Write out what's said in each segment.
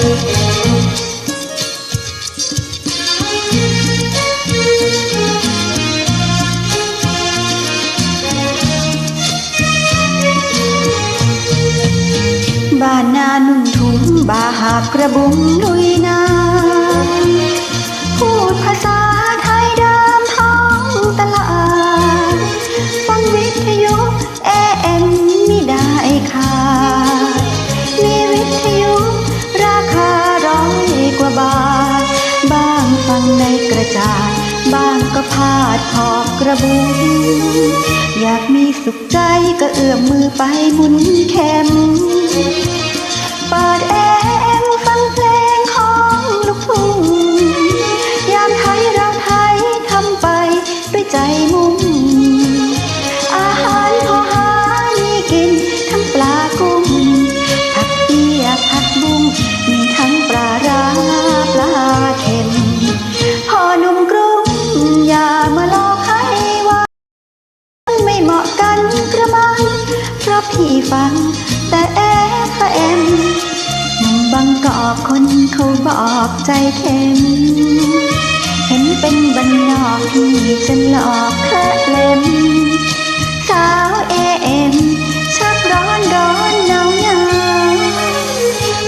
บ้านนานุ่งถุงบาหาบกระบุงลุยนา จาดบ้างก็พาดขอบกระบุงอยากมีสุขใจก็เอื้อมมือไปหมุนแคม นกระมังเพราะพี่ฟัง แต่แอฟเอ็มหนุ่มบางกอกคนเขาบอกใจเข็มเห็นเป็นบันนอกพี่จะหลอกเคละเล่มสาวเอเอ็มชักร้อนร้อนหนาวหนาว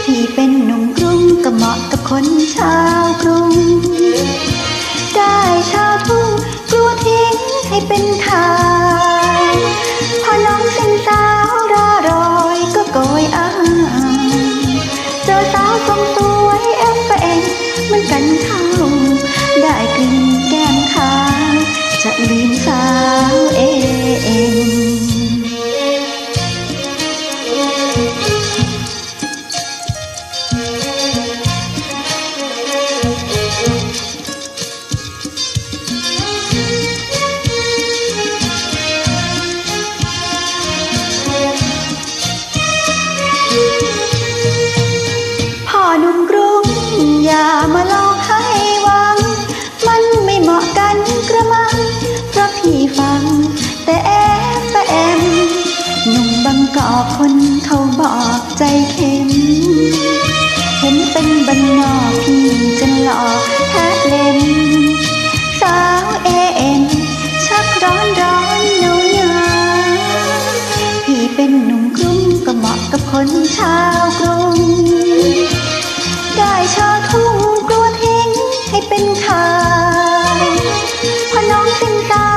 พี่เป็นหนุ่มกรุงก็เหมาะกับคนชาวกรุง ได้ชาวทุ่งกลัวทิ้งให้เป็น นกันเข้า ได้กลิ่นแก้มขาวจะลืมสาวเอเอกคนเขาบอกใจเข็ม เห็นเป็นบรรนอกพี่จะหลอกแทะเล่นสาวเอ็นชักร้อนร้อนหนาวหนาพี่เป็นหนุ่มกรุ้งก็เหมาะกับคนชาวกรุง ได้ชาวทุ่งกลัวทิ้งให้เป็นข่าวพอน้องสิ้นตา